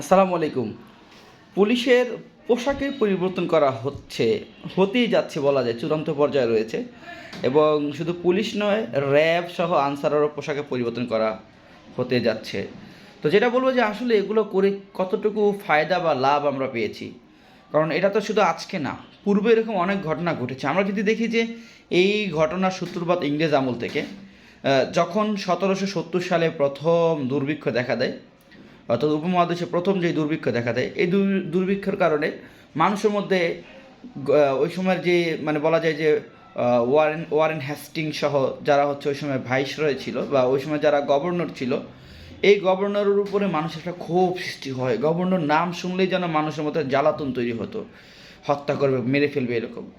আসসালামু আলাইকুম। পুলিশের পোশাকের পরিবর্তন করা হচ্ছে, হতেই যাচ্ছে বলা যায়, চূড়ান্ত পর্যায়ে রয়েছে। এবং শুধু পুলিশ নয়, র্যাব সহ আনসারেরও পোশাকের পরিবর্তন করা হতে যাচ্ছে। তো যেটা বলব যে আসলে এগুলো করে কতটুকু ফায়দা বা লাভ আমরা পেয়েছি? কারণ এটা তো শুধু আজকে না, পূর্বে এরকম অনেক ঘটনা ঘটেছে। আমরা যদি দেখি যে এই ঘটনার সূত্রপাত ইংরেজ আমল থেকে যখন সতেরোশো সত্তর সালে প্রথম দুর্ভিক্ষ দেখা দেয় অর্থাৎ উপমহাদেশে প্রথম যে দুর্ভিক্ষ দেখা দেয়, এই দুর- দুর্ভিক্ষের কারণে মানুষের মধ্যে ওই সময়ের যে মানে বলা যায় যে ওয়ারেন ওয়ারেন হ্যাস্টিং সহ যারা হচ্ছে ওই সময় ভাইসরয় ছিল বা ওই সময় যারা গভর্নর ছিল, এই গভর্নরের উপরে মানুষের একটা ক্ষোভ সৃষ্টি হয়। গভর্নর নাম শুনলেই যেন মানুষের মধ্যে জ্বালাতন তৈরি হতো, হত্যা করবে, মেরে ফেলবে এরকম।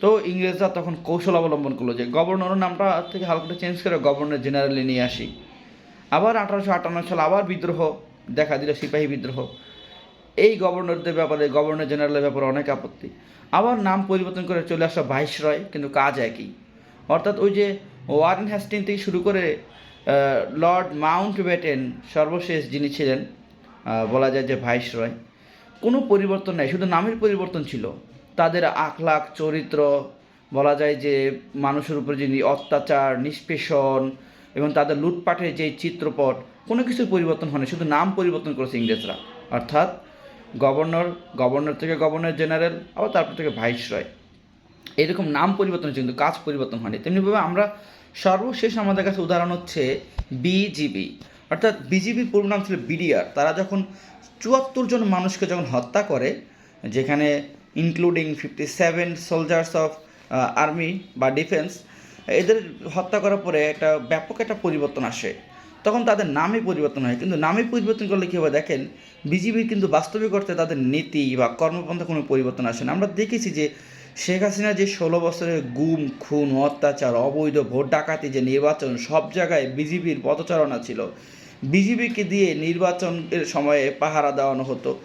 তো ইংরেজরা তখন কৌশল অবলম্বন করল যে, গভর্নরের নামটা থেকে হালকা চেঞ্জ করে গভর্নর জেনারেলে নিয়ে আসি। আবার আঠারোশো আটান্ন সালে আবার বিদ্রোহ দেখা দিল সিপাহী বিদ্রোহ। এই গভর্নরদের ব্যাপারে, গভর্নর জেনারেলের ব্যাপারে অনেক আপত্তি। আবার নাম পরিবর্তন করে চলে আসা ভাইসরয়, কিন্তু কাজ একই। অর্থাৎ ওই যে ওয়ারেন হ্যাস্টিং থেকে শুরু করে লর্ড মাউন্ট ব্যাটেন সর্বশেষ যিনি ছিলেন বলা যায় যে ভাইসরয়, কোনো পরিবর্তন নাই, শুধু নামের পরিবর্তন ছিল। তাদের আখলাখ, চরিত্র, বলা যায় যে মানুষের উপর যে নি- অত্যাচার, নিষ্পেষণ এবং তাদের লুটপাটের যে চিত্রপট, কোনো কিছুর পরিবর্তন হয়নি, শুধু নাম পরিবর্তন করেছে ইংরেজরা। অর্থাৎ গভর্নর গভর্নর থেকে গভর্নর জেনারেল, আবার তারপর থেকে ভাইসরয়। এরকম নাম পরিবর্তন হয়েছে, কিন্তু কাজ পরিবর্তন হয়নি। তেমনিভাবে আমরা সর্বশেষ আমাদের কাছে উদাহরণ হচ্ছে বিজিবি। অর্থাৎ বিজিবির পূর্ব নাম ছিল বিডিআর। তারা যখন চুয়াত্তর জন মানুষকে যখন হত্যা করে, যেখানে including fifty seven soldiers of army বা ডিফেন্স এদের হত্যা করার পরে একটা ব্যাপক একটা পরিবর্তন আসে। তখন তাদের নামে পরিবর্তন হয়। কিন্তু নামে পরিবর্তন করলে কী হবে? দেখেন, বিজিবির কিন্তু বাস্তবিক অর্থে তাদের নীতি বা কর্মপন্থা কোনো পরিবর্তন আসে না। আমরা দেখেছি যে শেখ হাসিনা যে ষোলো বছরের গুম, খুন, অত্যাচার, অবৈধ, ভোট ডাকাতি যে নির্বাচন, সব জায়গায় বিজিবির পদচারণা ছিল। বিজিবিকে দিয়ে নির্বাচনের সময়ে পাহারা দেওয়ানো হতো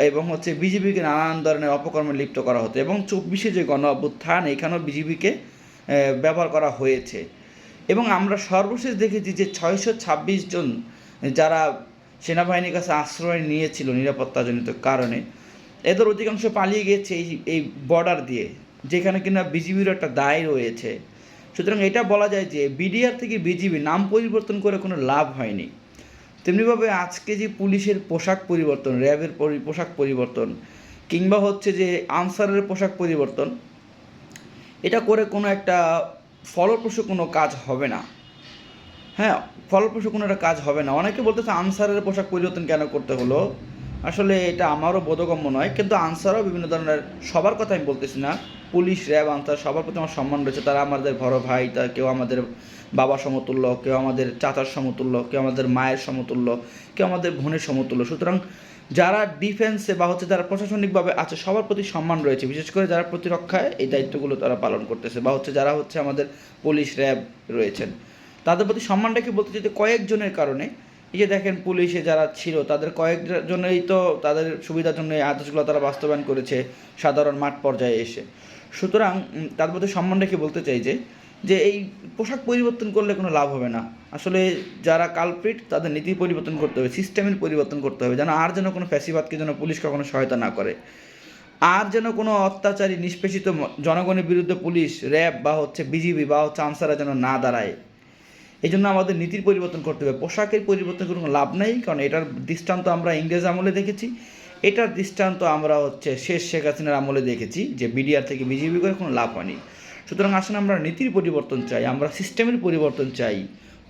এবং হচ্ছে বিজিবিকে নানান ধরনের অপকর্মে লিপ্ত করা হতো এবং চব্বিশে যে গণ অভ্যুত্থান এখানেও বিজিবিকে ব্যবহার করা হয়েছে। এবং আমরা সর্বশেষ দেখেছি যে ছয়শো ছাব্বিশ জন যারা সেনাবাহিনীর কাছে আশ্রয় নিয়েছিল নিরাপত্তাজনিত কারণে, এদের অধিকাংশ পালিয়ে গেছে এই এই বর্ডার দিয়ে, যেখানে কিনা বিজিবির একটা দায় রয়েছে। সুতরাং এটা বলা যায় যে বিডিআর থেকে বিজিবি নাম পরিবর্তন করে কোনো লাভ হয়নি। তেমনিভাবে আজকে যে পুলিশের পোশাক পরিবর্তন, র্যাবের পোশাক পরিবর্তন, কিংবা হচ্ছে যে আনসারের পোশাক পরিবর্তন এটা করে কোনো একটা ফলপ্রসূ কোনো কাজ হবে না। হ্যাঁ ফলপ্রসূ কোনো একটা কাজ হবে না। অনেকে বলতেছে আনসারের পোশাক পরিবর্তন কেন করতে হলো? আসলে এটা আমারও বোধগম্য নয়, কিন্তু আনসারও বিভিন্ন ধরনের, সবার কথা আমি বলতেছি না। পুলিশ, র্যাব, আনসার সবার প্রতি আমার সম্মান রয়েছে। তারা আমাদের বড় ভাই, তা কেউ আমাদের বাবা সমতুল্য, কেউ আমাদের চাচার সমতুল্য, কেউ আমাদের মায়ের সমতুল্য, কেউ আমাদের বোনের সমতুল্য। সুতরাং যারা ডিফেন্সে বা হচ্ছে যারা প্রশাসনিকভাবে আছে, সবার প্রতি সম্মান রয়েছে। বিশেষ করে যারা প্রতিরক্ষায় এই দায়িত্বগুলো তারা পালন করতেছে বা হচ্ছে যারা হচ্ছে আমাদের পুলিশ র্যাব রয়েছেন। তাদের প্রতি সম্মান রেখে বলতে চাই? যে কয়েকজনের কারণে, এই যে দেখেন পুলিশে যারা ছিল, তাদের কয়েকজনেই তো তাদের সুবিধার জন্য এই আদেশগুলো তারা বাস্তবায়ন করেছে সাধারণ মাঠ পর্যায়ে এসে। সুতরাং তাদের প্রতি সম্মান রেখে বলতে চাই যে যে এই পোশাক পরিবর্তন করলে কোনো লাভ হবে না। আসলে যারা কালপ্রিট তাদের নীতি পরিবর্তন করতে হবে সিস্টেমের পরিবর্তন করতে হবে, যেন আর যেন কোনো ফ্যাসিবাদকে যেন পুলিশ কখনো সহায়তা না করে। আর যেন কোনো অত্যাচারী, নিষ্পেষিত জনগণের বিরুদ্ধে পুলিশ, র্যাব বা হচ্ছে বিজিবি বা হচ্ছে আনসাররা যেন না দাঁড়ায়। এই জন্য আমাদের নীতির পরিবর্তন করতে হবে। পোশাকের পরিবর্তন কোনো লাভ নেই, কারণ এটার দৃষ্টান্ত আমরা ইংরেজ আমলে দেখেছি। এটার দৃষ্টান্ত আমরা হচ্ছে শেষ শেখ হাসিনার আমলে দেখেছি যে বিডিআর থেকে বিজেপি করে কোনো লাভ হয়নি। সুতরাং আসলে আমরা নীতির পরিবর্তন চাই, আমরা সিস্টেমের পরিবর্তন চাই।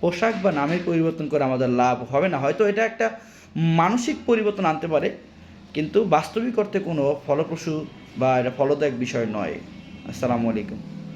পোশাক বা নামের পরিবর্তন করে আমাদের লাভ হবে না। হয়তো এটা একটা মানসিক পরিবর্তন আনতে পারে, কিন্তু বাস্তবিক অর্থে কোনো ফলপ্রসূ বা এটা ফলদায়ক বিষয় নয়। আসসালামু আলাইকুম।